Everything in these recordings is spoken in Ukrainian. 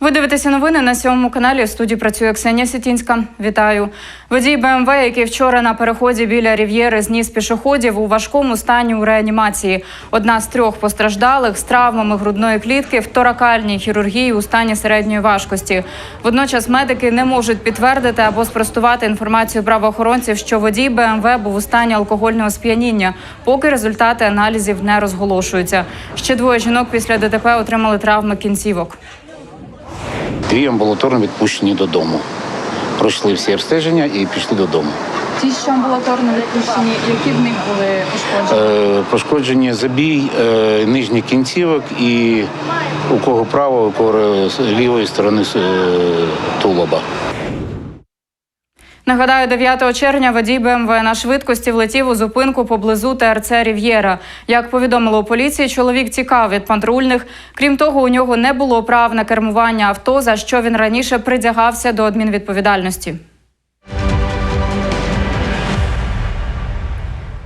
Ви дивитеся новини на сьомому каналі. В студії працює Ксенія Сітінська. Вітаю. Водій БМВ, який вчора на переході біля Рів'єри зніс пішоходів у важкому стані у реанімації. Одна з трьох постраждалих з травмами грудної клітки в торакальній хірургії у стані середньої важкості. Водночас медики не можуть підтвердити або спростувати інформацію правоохоронців, що водій БМВ був у стані алкогольного сп'яніння, поки результати аналізів не розголошуються. Ще двоє жінок після ДТП отримали травми кінцівок. Дві амбулаторно відпущені додому. Пройшли всі обстеження і пішли додому. Ті, що амбулаторно відпущені, які в них були пошкоджені? Е, пошкоджені забій е, нижніх кінцівок і у кого право, у кого лівої сторони е, тулоба. Нагадаю, 9 червня водій БМВ на швидкості влетів у зупинку поблизу ТРЦ Рів'єра. Як повідомило у поліції, чоловік тікав від патрульних. Крім того, у нього не було прав на кермування авто, за що він раніше притягався до адмінвідповідальності.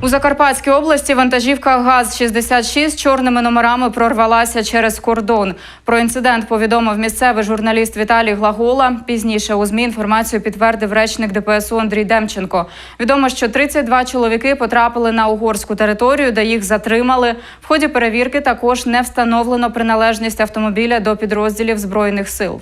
У Закарпатській області вантажівка ГАЗ-66 з чорними номерами прорвалася через кордон. Про інцидент повідомив місцевий журналіст Віталій Глагола. Пізніше у ЗМІ інформацію підтвердив речник ДПСУ Андрій Демченко. Відомо, що 32 чоловіки потрапили на угорську територію, де їх затримали. В ході перевірки також не встановлено приналежність автомобіля до підрозділів збройних сил.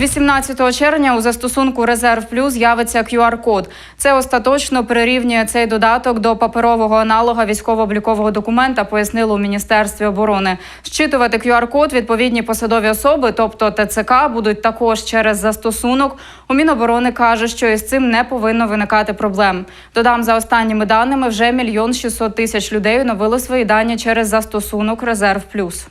З 18 червня у застосунку Резерв Плюс з'явиться QR-код. Це остаточно прирівнює цей додаток до паперового аналога військово-облікового документа, пояснили у міністерстві оборони. Щитувати QR-код відповідні посадові особи, тобто ТЦК, будуть також через застосунок. У Міноборони каже, що із цим не повинно виникати проблем. Додам за останніми даними, вже мільйон 600 тисяч людей оновили свої дані через застосунок Резерв Плюс.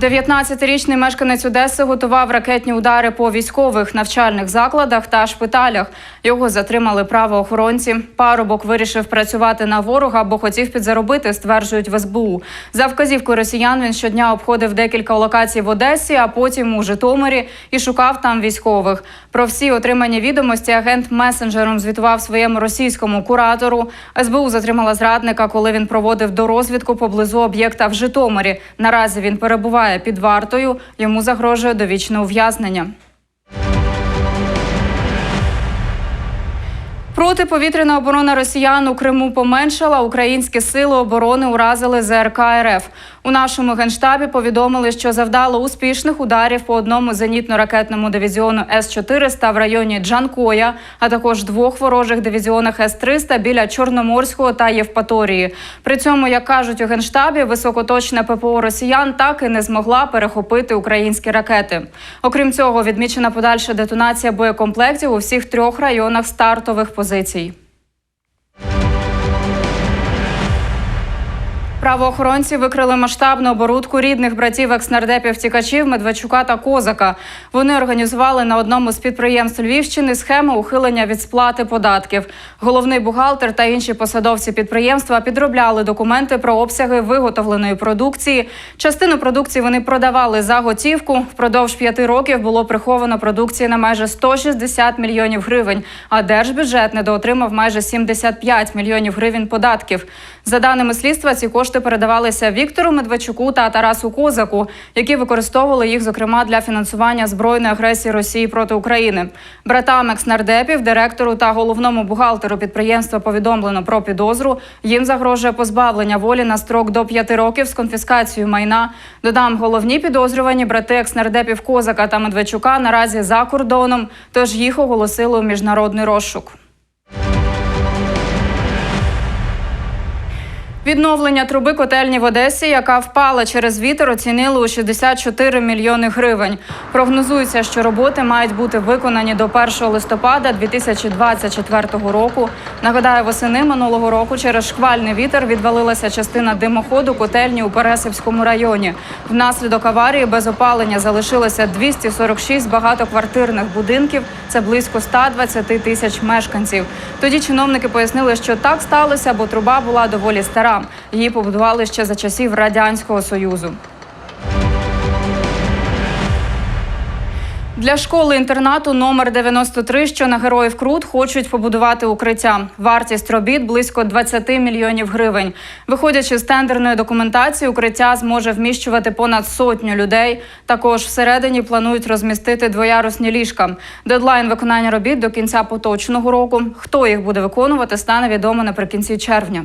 19-річний мешканець Одеси готував ракетні удари по військових навчальних закладах та шпиталях. Його затримали правоохоронці. Парубок вирішив працювати на ворога, бо хотів підзаробити, стверджують в СБУ. За вказівкою росіян він щодня обходив декілька локацій в Одесі, а потім у Житомирі і шукав там військових. Про всі отримані відомості агент месенджером звітував своєму російському куратору. СБУ затримала зрадника, коли він проводив дорозвідку поблизу об'єкта в Житомирі. Наразі він перебуває під вартою. Йому загрожує довічне ув'язнення. Протиповітряна оборона росіян у Криму поменшала. Українські сили оборони уразили ЗРК РФ. У нашому генштабі повідомили, що завдало успішних ударів по одному зенітно-ракетному дивізіону С-400 в районі Джанкоя, а також двох ворожих дивізіонах С-300 біля Чорноморського та Євпаторії. При цьому, як кажуть у генштабі, високоточне ППО росіян так і не змогла перехопити українські ракети. Окрім цього, відмічена подальша детонація боєкомплектів у всіх трьох районах стартових позицій. третій. Правоохоронці викрили масштабну оборудку рідних братів екснардепів тікачів Медведчука та Козака. Вони організували на одному з підприємств Львівщини схему ухилення від сплати податків. Головний бухгалтер та інші посадовці підприємства підробляли документи про обсяги виготовленої продукції. Частину продукції вони продавали за готівку. Впродовж п'яти років було приховано продукції на майже 160 мільйонів гривень. А держбюджет недоотримав майже 75 мільйонів гривень податків. За даними слідства, ці кошти передавалися Віктору Медведчуку та Тарасу Козаку, які використовували їх, зокрема, для фінансування збройної агресії Росії проти України. Братам екснардепів, директору та головному бухгалтеру підприємства повідомлено про підозру. Їм загрожує позбавлення волі на строк до п'яти років з конфіскацією майна. Додам головні підозрювані брати екснардепів Козака та Медведчука наразі за кордоном, тож їх оголосили у міжнародний розшук. Відновлення труби котельні в Одесі, яка впала через вітер, оцінили у 64 мільйони гривень. Прогнозується, що роботи мають бути виконані до 1 листопада 2024 року. Нагадаю, восени минулого року через шквальний вітер відвалилася частина димоходу котельні у Пересипському районі. Внаслідок аварії без опалення залишилося 246 багатоквартирних будинків. Це близько 120 тисяч мешканців. Тоді чиновники пояснили, що так сталося, бо труба була доволі стара. Її побудували ще за часів радянського союзу. Для школи-інтернату номер 93, що на героїв Крут, хочуть побудувати укриття. Вартість робіт близько 20 мільйонів гривень. Виходячи з тендерної документації, укриття зможе вміщувати понад сотню людей. Також всередині планують розмістити двоярусні ліжка. Дедлайн виконання робіт до кінця поточного року. Хто їх буде виконувати, стане відомо наприкінці червня.